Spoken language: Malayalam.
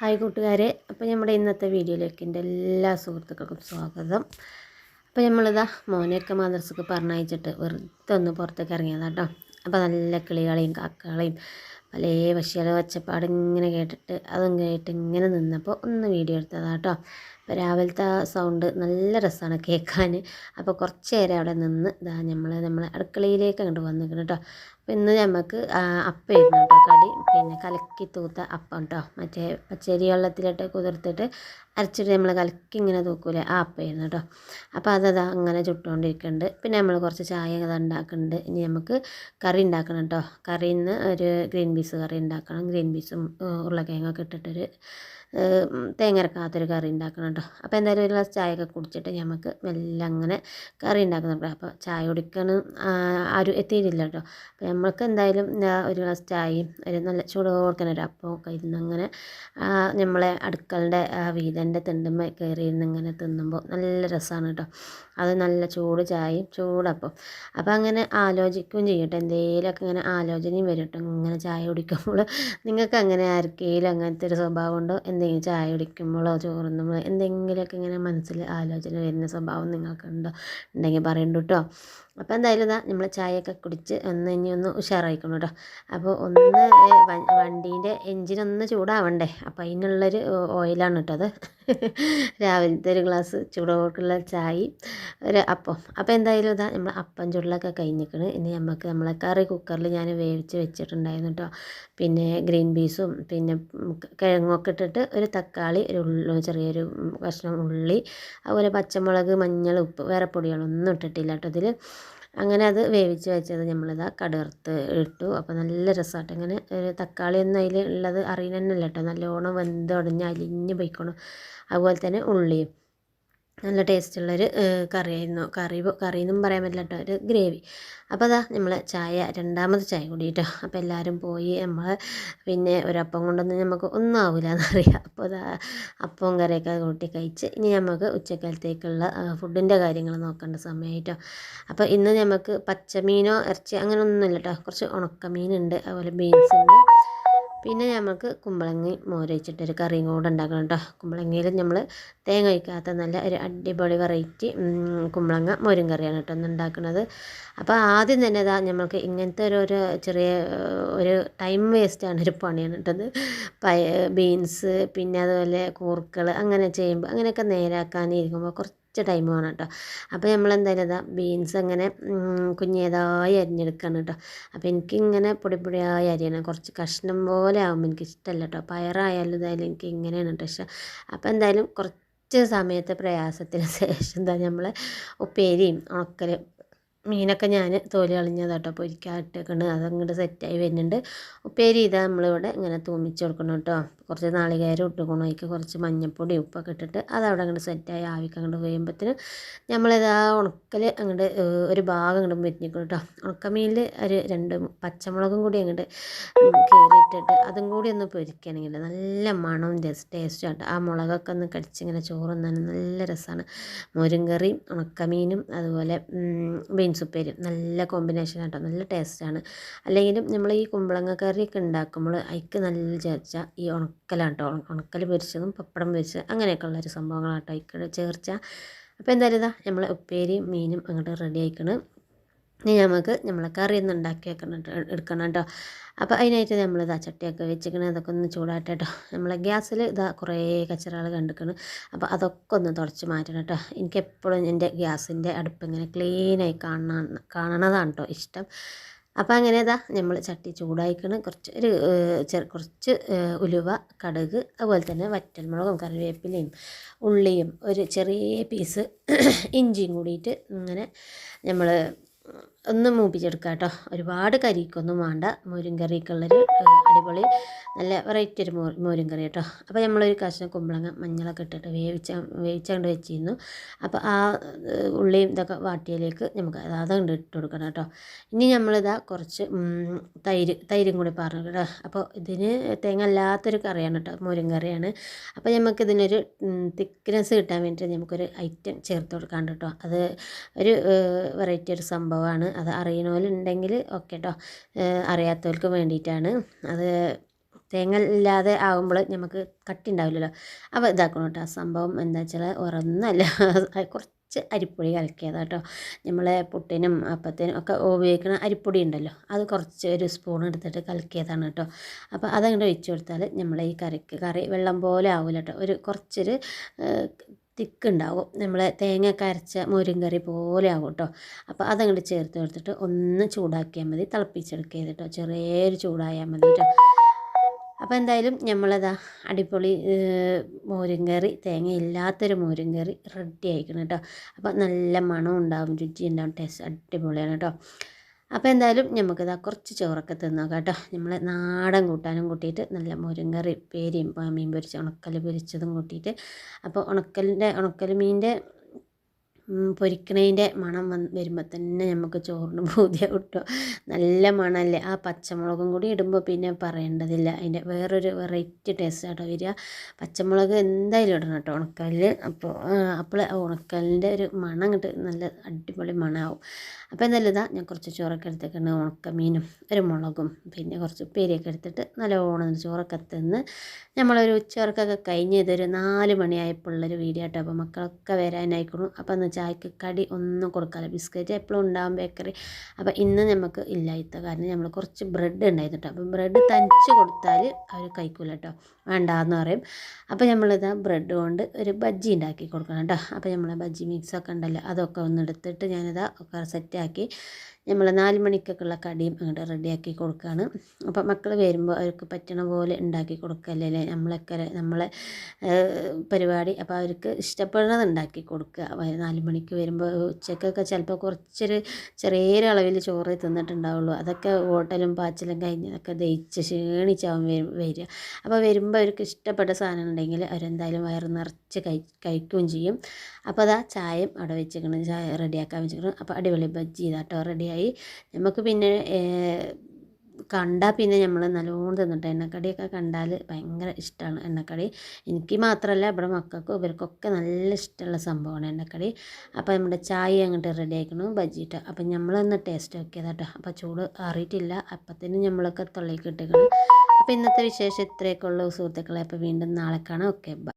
ഹായ് കൂട്ടുകാരെ. അപ്പോൾ നമ്മുടെ ഇന്നത്തെ വീഡിയോയിലേക്ക് എന്റെ എല്ലാ സുഹൃത്തുക്കൾക്കും സ്വാഗതം. അപ്പോൾ നമ്മളിതാ മോനെയൊക്കെ മദ്രസക്ക് പറഞ്ഞയച്ചിട്ട് വെറുതെ ഒന്ന് പുറത്തേക്ക് ഇറങ്ങിയതാട്ടോ അപ്പോൾ നല്ല കിളികളെയും കാക്കകളെയും പല പക്ഷികളെ ഒച്ചപ്പാട് ഇങ്ങനെ കേട്ടിട്ട് അതും കേട്ട് ഇങ്ങനെ നിന്നപ്പോൾ ഒന്ന് വീഡിയോ എടുത്തതാണ് കേട്ടോ. അപ്പോൾ രാവിലത്തെ സൗണ്ട് നല്ല രസമാണ് കേൾക്കാൻ. അപ്പോൾ കുറച്ച് നേരം അവിടെ നിന്ന് ഇതാ നമ്മൾ നമ്മളെ അടുക്കളയിലേക്ക് അങ്ങോട്ട് വന്നിരിക്കണം കേട്ടോ. അപ്പോൾ ഇന്ന് നമുക്ക് അപ്പമായിരുന്നു കേട്ടോ കടി. പിന്നെ കലക്കി തൂത്ത അപ്പം കേട്ടോ. മറ്റേ പച്ചരി വെള്ളത്തിലിട്ട് കുതിർത്തിട്ട് അരച്ചിട്ട് നമ്മൾ കലക്കി ഇങ്ങനെ തൂക്കൂലേ ആ അപ്പമായിരുന്നു കേട്ടോ. അപ്പോൾ അതതാ അങ്ങനെ ചുട്ടുകൊണ്ടിരിക്കുന്നുണ്ട് പിന്നെ നമ്മൾ കുറച്ച് ചായ ഉണ്ടാക്കുന്നുണ്ട്. ഇനി നമുക്ക് കറി ഉണ്ടാക്കണം കേട്ടോ. കറിയിൽ നിന്ന് ഒരു ഗ്രീൻ പീസ് കറി ഉണ്ടാക്കണം ഗ്രീൻ പീസും ഉരുളക്കിഴങ്ങൊക്കെ ഇട്ടിട്ടൊരു തേങ്ങരക്കാത്തൊരു കറി ഉണ്ടാക്കണം കേട്ടോ. അപ്പോൾ എന്തായാലും ഒരു ഗ്ലാസ് ചായയൊക്കെ കുടിച്ചിട്ട് നമുക്ക് മെല്ലെ അങ്ങനെ കറി ഉണ്ടാക്കുന്നുണ്ട് അപ്പോൾ ചായ കുടിക്കണം ആരും എത്തിയിട്ടില്ല കേട്ടോ. അപ്പോൾ നമ്മൾക്ക് എന്തായാലും ഒരു ഗ്ലാസ് ചായയും ഒരു നല്ല ചൂട് കൊടുക്കുന്ന ഒരു അപ്പം ഒക്കെ ഇരുന്ന് അങ്ങനെ നമ്മളെ അടുക്കളുടെ വീതന്റെ തിണ്ടുമ്പ കയറി ഇരുന്ന് ഇങ്ങനെ തിന്നുമ്പോൾ നല്ല രസമാണ് കേട്ടോ. അത് നല്ല ചൂട് ചായയും ചൂടപ്പം അപ്പോൾ അങ്ങനെ ആലോചിക്കുകയും ചെയ്യട്ടെ എന്തെങ്കിലുമൊക്കെ ഇങ്ങനെ ആലോചനയും വരും കേട്ടോ. ഇങ്ങനെ ചായ കുടിക്കുമ്പോൾ നിങ്ങൾക്ക് അങ്ങനെ ആർക്കെങ്കിലും അങ്ങനത്തെ ഒരു സ്വഭാവം ഉണ്ടോ എന്തെങ്കിലും ചായ കുടിക്കുമ്പോഴോ ചോറുന്നുമ്പോഴോ എന്തെങ്കിലുമൊക്കെ ഇങ്ങനെ മനസ്സിൽ ആലോചന വരുന്ന സ്വഭാവം നിങ്ങൾക്കുണ്ടോ? ഉണ്ടെങ്കിൽ പറയണ്ടു കേട്ടോ അപ്പോൾ എന്തായാലും ഇതാ നമ്മൾ ചായയൊക്കെ കുടിച്ച് ഒന്ന് ഇനി ഒന്ന് ഉഷാറായിക്കണം കേട്ടോ അപ്പോൾ ഒന്ന് വണ്ടീന്റെ എൻജിനൊന്ന് ചൂടാവണ്ടേ? അപ്പോൾ അതിനുള്ളൊരു ഓയിലാണ് കേട്ടോ അത്. രാവിലത്തെ ഒരു ഗ്ലാസ് ചൂടോടുള്ള ചായ ഒരു അപ്പം. അപ്പോൾ എന്തായാലും ഇതാ നമ്മൾ അപ്പം ചുള്ളൊക്കെ കഴിഞ്ഞിരിക്കണ് ഇനി നമുക്ക് നമ്മളെ കറി കുക്കറിൽ ഞാൻ വേവിച്ച് വെച്ചിട്ടുണ്ടായിരുന്നു കേട്ടോ പിന്നെ ഗ്രീൻ പീസും പിന്നെ കിഴങ്ങൊക്കെ ഇട്ടിട്ട് ഒരു തക്കാളി ഒരു ചെറിയൊരു കഷ്ണം ഉള്ളി അതുപോലെ പച്ചമുളക് മഞ്ഞൾ ഉപ്പ് വേറെ പൊടികളൊന്നും ഇട്ടിട്ടില്ല കേട്ടോ ഇതിൽ അങ്ങനെ അത് വേവിച്ച് വെച്ചത് നമ്മളിതാ കടുർത്ത് ഇട്ടു. അപ്പോൾ നല്ല രസമായിട്ട് ഇങ്ങനെ തക്കാളി ഒന്നും അതിൽ ഉള്ളത് അറിയണമെന്നില്ല കേട്ടോ. നല്ലോണം വെന്ത് ഉടഞ്ഞ് അലിഞ്ഞ് പൊയ്ക്കണം. അതുപോലെ തന്നെ ഉള്ളിയും. നല്ല ടേസ്റ്റുള്ളൊരു കറിയായിരുന്നു. കറി കറി എന്നും പറയാൻ പറ്റില്ല കേട്ടോ ഒരു ഗ്രേവി. അപ്പോൾ അതാ നമ്മൾ ചായ രണ്ടാമത് ചായ കൂടി കേട്ടോ അപ്പോൾ എല്ലാവരും പോയി നമ്മൾ പിന്നെ ഒരപ്പം കൊണ്ടൊന്നും നമുക്ക് ഒന്നും ആവില്ല എന്നറിയാം അപ്പോൾ അതാ അപ്പവും കറിയൊക്കെ കൂട്ടി കഴിച്ച് ഇനി നമുക്ക് ഉച്ചക്കാലത്തേക്കുള്ള ഫുഡിന്റെ കാര്യങ്ങൾ നോക്കേണ്ട സമയമായിട്ടോ അപ്പോൾ ഇന്ന് നമുക്ക് പച്ചമീനോ ഇറച്ചി അങ്ങനെ ഒന്നുമില്ല കേട്ടോ കുറച്ച് ഉണക്കമീനുണ്ട് അതുപോലെ ബീൻസ് ഉണ്ട് പിന്നെ നമുക്ക് കുമ്പളങ്ങി മോരൊഴിച്ചിട്ടൊരു കറിയും കൂടെ ഉണ്ടാക്കണം കേട്ടോ കുമ്പളങ്ങയിൽ നമ്മൾ തേങ്ങ ഒഴിക്കാത്ത നല്ല ഒരു അടിപൊളി വെറൈറ്റി കുമ്പളങ്ങ മോരും കറിയാണ് കേട്ടോ ഒന്ന് ഉണ്ടാക്കുന്നത് അപ്പോൾ ആദ്യം തന്നെ ഇതാ നമ്മൾക്ക് ഇങ്ങനത്തെ ഒരു ഒരു ചെറിയ ഒരു ടൈം വേസ്റ്റാണ് ഒരു പണിയാണ് കേട്ടത് പയ ബീൻസ് പിന്നെ അതുപോലെ കൂർക്കൾ അങ്ങനെ ചെയ്യുമ്പോൾ അങ്ങനെയൊക്കെ നേരാക്കാനിരിക്കുമ്പോൾ കുറച്ച് കുറച്ച് ടൈം വേണം കേട്ടോ അപ്പോൾ നമ്മൾ എന്തായാലും ഇതാ ബീൻസ് അങ്ങനെ കുഞ്ഞേതായി അരിഞ്ഞെടുക്കണം കേട്ടോ അപ്പോൾ എനിക്കിങ്ങനെ പൊടി പൊടിയായി അരിയണം. കുറച്ച് കഷ്ണം പോലെ ആകുമ്പോൾ എനിക്ക് ഇഷ്ടമല്ല കേട്ടോ പയറായാലും ഇതായാലും എനിക്ക് ഇങ്ങനെയാണ് കേട്ടോ ഇഷ്ടം. അപ്പോൾ എന്തായാലും കുറച്ച് സമയത്തെ പ്രയാസത്തിന് ശേഷം എന്താ നമ്മൾ ഉപ്പേരിയും ഉണക്കൽ മീനൊക്കെ ഞാൻ തോൽ കളഞ്ഞതാട്ടോ പൊരിക്കാട്ടിട്ടുണ്ട് അതങ്ങോട്ട് സെറ്റായി വരുന്നുണ്ട്. ഉപ്പേരി ഇതാ നമ്മളിവിടെ ഇങ്ങനെ തൂമിച്ച് കൊടുക്കണം കേട്ടോ കുറച്ച് നാളികേരം ഇട്ട് അതിക്ക് കുറച്ച് മഞ്ഞൾപ്പൊടി ഉപ്പൊക്കെ ഇട്ടിട്ട് അതവിടെ അങ്ങോട്ട് സെറ്റായി. ആവിക്ക് അങ്ങോട്ട് വേയുമ്പത്തിന് നമ്മളിത് ആ ഉണക്കൽ അങ്ങോട്ട് ഒരു ഭാഗം അങ്ങോട്ട് വെറ്റിക്കണം കേട്ടോ ഉണക്കമീനിൽ ഒരു രണ്ട് പച്ചമുളകും കൂടി അങ്ങോട്ട് കയറിയിട്ടിട്ട് അതും കൂടി ഒന്ന് പൊരിക്കുകയാണെങ്കിൽ നല്ല മണവും ടേസ്റ്റും ആട്ടോ. ആ മുളകൊക്കെ ഒന്ന് കടിച്ചിങ്ങനെ ചോറുന്നാൻ നല്ല രസമാണ് മോരും കറിയും ഉണക്കമീനും അതുപോലെ ബീൻസ് ഉപ്പേരി നല്ല കോമ്പിനേഷൻ ആട്ടോ. നല്ല ടേസ്റ്റാണ് അല്ലെങ്കിലും നമ്മൾ ഈ കുമ്പളങ്ങ കറിയൊക്കെ ഉണ്ടാക്കുമ്പോൾ അതിക്ക് നല്ല ചേർച്ച ഈ ഉണക്കലാണ് കേട്ടോ ഉണക്കൽ പൊരിച്ചതും പപ്പടം പൊരിച്ചത് അങ്ങനെയൊക്കെ ഉള്ളൊരു സംഭവങ്ങളാണ് കേട്ടോ ഇക്കടെ ചേർച്ച. അപ്പോൾ എന്തായാലും ഇതാ നമ്മൾ ഉപ്പേരിയും മീനും അങ്ങോട്ട് റെഡി ആയിക്കണം. ഇനി നമുക്ക് നമ്മളെ കറി ഒന്ന് ഉണ്ടാക്കി വെക്കണം എടുക്കണം കേട്ടോ. അപ്പോൾ അതിനായിട്ട് നമ്മൾ ഇതാ ചട്ടിയൊക്കെ വെച്ചിക്കണം. അതൊക്കെ ഒന്ന് ചൂടാട്ടെ കേട്ടോ നമ്മളെ ഗ്യാസിൽ ഇതാ കുറേ കച്ചറകൾ കണ്ടിക്കണം. അപ്പോൾ അതൊക്കെ ഒന്ന് തുടച്ച് മാറ്റണം കേട്ടോ. എനിക്ക് എപ്പോഴും എന്റെ ഗ്യാസിന്റെ അടുപ്പ് ഇങ്ങനെ ക്ലീനായി കാണാൻ കാണണതാണ് കേട്ടോ ഇഷ്ടം. അപ്പോൾ അങ്ങനെ ഇതാ നമ്മൾ ചട്ടി ചൂടായിക്കണം. കുറച്ച് ഒരു ചെറു കുറച്ച് ഉലുവ കടുക് അതുപോലെ തന്നെ വറ്റൽമുളകും കറിവേപ്പിലയും ഉള്ളിയും ഒരു ചെറിയ പീസ് ഇഞ്ചിയും കൂടിയിട്ട് ഇങ്ങനെ നമ്മൾ ഒന്ന് മൂപ്പിച്ചെടുക്കുക കേട്ടോ. ഒരുപാട് കരിക്കൊന്നും വേണ്ട. മോരും കറിയൊക്കെയുള്ളൊരു അടിപൊളി നല്ല വെറൈറ്റി ഒരു മോരും കറി കേട്ടോ. അപ്പോൾ നമ്മളൊരു കഷ്ണം കുമ്പളങ്ങ മഞ്ഞളൊക്കെ ഇട്ടിട്ട് വേവിച്ച വേവിച്ചുകൊണ്ട് വെച്ചിരുന്നു. അപ്പോൾ ആ ഉള്ളിയും ഇതൊക്കെ വാട്ടിയതിലേക്ക് നമുക്ക് അത് അതുകൊണ്ട് ഇട്ട് കൊടുക്കണം കേട്ടോ. ഇനി നമ്മളിതാ കുറച്ച് തൈര് തൈരും കൂടി പറഞ്ഞു കേട്ടോ. അപ്പോൾ ഇതിന് തേങ്ങ അല്ലാത്തൊരു കറിയാണ് കേട്ടോ മോരും കറിയാണ്. അപ്പോൾ നമുക്കിതിനൊരു തിക്നെസ് കിട്ടാൻ വേണ്ടിയിട്ട് നമുക്കൊരു ഐറ്റം ചേർത്ത് കൊടുക്കാണ്ട് കേട്ടോ. അത് ഒരു വെറൈറ്റി ഒരു സംഭവമാണ്. അത് അറിയണോലുണ്ടെങ്കിൽ ഓക്കെ കേട്ടോ അറിയാത്തവർക്ക് വേണ്ടിയിട്ടാണ്. അത് തേങ്ങ ഇല്ലാതെ ആകുമ്പോൾ നമുക്ക് കട്ടി ഉണ്ടാവില്ലല്ലോ അപ്പോൾ ഇതാക്കണം കേട്ടോ ആ സംഭവം എന്താ വെച്ചാൽ ഉറന്നല്ല. കുറച്ച് അരിപ്പൊടി കലക്കിയതാണ് കേട്ടോ നമ്മളെ പുട്ടിനും അപ്പത്തിനും ഒക്കെ ഉപയോഗിക്കുന്ന അരിപ്പൊടി ഉണ്ടല്ലോ. അത് കുറച്ച് ഒരു സ്പൂൺ എടുത്തിട്ട് കലക്കിയതാണ് കേട്ടോ അപ്പോൾ അതങ്ങോട്ട് ഒഴിച്ചു കൊടുത്താൽ നമ്മളെ ഈ കറിക്ക് കറി വെള്ളം പോലെ ആവില്ല കേട്ടോ ഒരു കുറച്ചൊരു തിക്ക് ഉണ്ടാവും നമ്മളെ തേങ്ങ അരച്ച മോരും കറി പോലെ ആകും കേട്ടോ അപ്പോൾ അതങ്ങോട്ട് ചേർത്ത് കൊടുത്തിട്ട് ഒന്ന് ചൂടാക്കിയാൽ മതി. തിളപ്പിച്ചെടുക്കുക കേട്ടോ ചെറിയൊരു ചൂടായാൽ മതി കേട്ടോ അപ്പോൾ എന്തായാലും നമ്മളതാ അടിപൊളി മോരും കറി തേങ്ങ ഇല്ലാത്തൊരു മോരും കറി റെഡി ആയിക്കണം കേട്ടോ അപ്പോൾ നല്ല മണം ഉണ്ടാവും. രുചി ഉണ്ടാവും ടേസ്റ്റ് അടിപൊളിയാണ് കേട്ടോ അപ്പോൾ എന്തായാലും നമുക്കിതാ കുറച്ച് ചോറൊക്കെ തിന്നോക്കാം കേട്ടോ നമ്മൾ നാടൻ കൂട്ടാനും കൂട്ടിയിട്ട് നല്ല മുരിങ്ങറി പേരിയും മീൻ പൊരിച്ച ഉണക്കൽ പൊരിച്ചതും കൂട്ടിയിട്ട്. അപ്പോൾ ഉണക്കലിന്റെ ഉണക്കൽ മീനിന്റെ പൊരിക്കണതിന്റെ മണം വന്ന് വരുമ്പോൾ തന്നെ നമുക്ക് ചോറിന് പൂതിയ കിട്ടും. നല്ല മണമല്ലേ ആ പച്ചമുളകും കൂടി ഇടുമ്പോൾ പിന്നെ പറയേണ്ടതില്ല. അതിന്റെ വേറൊരു വെറൈറ്റി ടേസ്റ്റ് ആട്ടോ വരിക. പച്ചമുളക് എന്തായാലും ഇടണം കേട്ടോ ഉണക്കലിൽ അപ്പോൾ അപ്പോൾ ഉണക്കലിന്റെ ഒരു മണം അങ്ങോട്ട് നല്ല അടിപൊളി മണമാവും അപ്പോൾ എന്തായാലും ഇതാ ഞാൻ കുറച്ച് ചോറൊക്കെ എടുത്തേക്കാണ്. ഉണക്കമീനും ഒരു മുളകും പിന്നെ കുറച്ച് ഉപ്പേരിയൊക്കെ എടുത്തിട്ട് നല്ലോണം ചോറൊക്കെ തിന്ന് നമ്മളൊരു ഉച്ചവർക്കൊക്കെ കഴിഞ്ഞ് ഇതൊരു നാല് മണിയായപ്പോൾ ഉള്ളൊരു വീഡിയോ കേട്ടോ അപ്പോൾ മക്കളൊക്കെ വരാനായിക്കണു അപ്പോൾ എന്ന് ചായക്ക് കടി ഒന്നും കൊടുക്കാറില്ല. ബിസ്ക്കറ്റ് എപ്പോഴും ഉണ്ടാവും ബേക്കറി. അപ്പോൾ ഇന്ന് നമുക്ക് ഇല്ലാത്ത കാരണം നമ്മൾ കുറച്ച് ബ്രെഡ് ഉണ്ടായിരുന്നു കേട്ടോ അപ്പോൾ ബ്രെഡ് തനിച്ച് കൊടുത്താൽ അവർ കഴിക്കൂല കേട്ടോ വേണ്ടാന്ന് പറയും. അപ്പോൾ നമ്മളിതാ ബ്രെഡ് കൊണ്ട് ഒരു ബജ്ജി ഉണ്ടാക്കി കൊടുക്കണം കേട്ടോ. അപ്പോൾ നമ്മളെ ബജ്ജി മിക്സൊക്കെ ഉണ്ടല്ലോ അതൊക്കെ ഒന്ന് എടുത്തിട്ട് ഞാനിതാ ഒക്കെ സെറ്റാക്കി നമ്മൾ നാല് മണിക്കൊക്കെ ഉള്ള കടിയും അങ്ങോട്ട് റെഡിയാക്കി കൊടുക്കുകയാണ് അപ്പോൾ മക്കൾ വരുമ്പോൾ അവർക്ക് പറ്റണ പോലെ ഉണ്ടാക്കി കൊടുക്കല്ലേ നമ്മളൊക്കെ നമ്മളെ പരിപാടി. അപ്പോൾ അവർക്ക് ഇഷ്ടപ്പെടുന്നത് ഉണ്ടാക്കി കൊടുക്കുക. നാല് മണിക്ക് വരുമ്പോൾ ഉച്ചക്കൊക്കെ ചിലപ്പോൾ കുറച്ചൊരു ചെറിയൊരു അളവിൽ ചോറ് തിന്നിട്ടുണ്ടാവുള്ളൂ. അതൊക്കെ ഹോട്ടലും പാച്ചിലും കഴിഞ്ഞതൊക്കെ ദഹിച്ച് ക്ഷീണിച്ചാവും വരും വരിക. അപ്പോൾ വരുമ്പോൾ അവർക്ക് ഇഷ്ടപ്പെട്ട സാധനം ഉണ്ടെങ്കിൽ അവരെന്തായാലും വയറ് നിറച്ച് കഴി കഴിക്കുകയും ചെയ്യും. അപ്പോൾ അതാ ചായയും അവിടെ വെച്ചിരിക്കണം ചായ റെഡിയാക്കാൻ വെച്ചിരിക്കണം അപ്പോൾ അടിപൊളി ബജ്ജി ഇതാട്ടോ. റെഡിയായി. നമുക്ക് പിന്നെ കണ്ടാൽ പിന്നെ നമ്മൾ നല്ലോണം തിന്നിട്ട് എണ്ണക്കടിയൊക്കെ കണ്ടാൽ ഭയങ്കര ഇഷ്ടമാണ് എണ്ണക്കടി. എനിക്ക് മാത്രമല്ല ഇവിടെ മക്കൾക്കും ഇവർക്കൊക്കെ നല്ല ഇഷ്ടമുള്ള സംഭവമാണ് എണ്ണക്കടി. അപ്പോൾ നമ്മുടെ ചായ അങ്ങോട്ട് റെഡി ആക്കണം ബജ്ജിയിട്ട് അപ്പം നമ്മളൊന്ന് ടേസ്റ്റ് നോക്കിയതാട്ടോ. അപ്പോൾ ചൂട് അറിയിട്ടില്ല അപ്പത്തിന് നമ്മളൊക്കെ ഇട്ടേക്കണം. അപ്പോൾ ഇന്നത്തെ വിശേഷം ഇത്രയൊക്കെ ഉള്ളൂ സുഹൃത്തുക്കളെ. അപ്പോൾ വീണ്ടും നാളെ കാണാം. Okay bye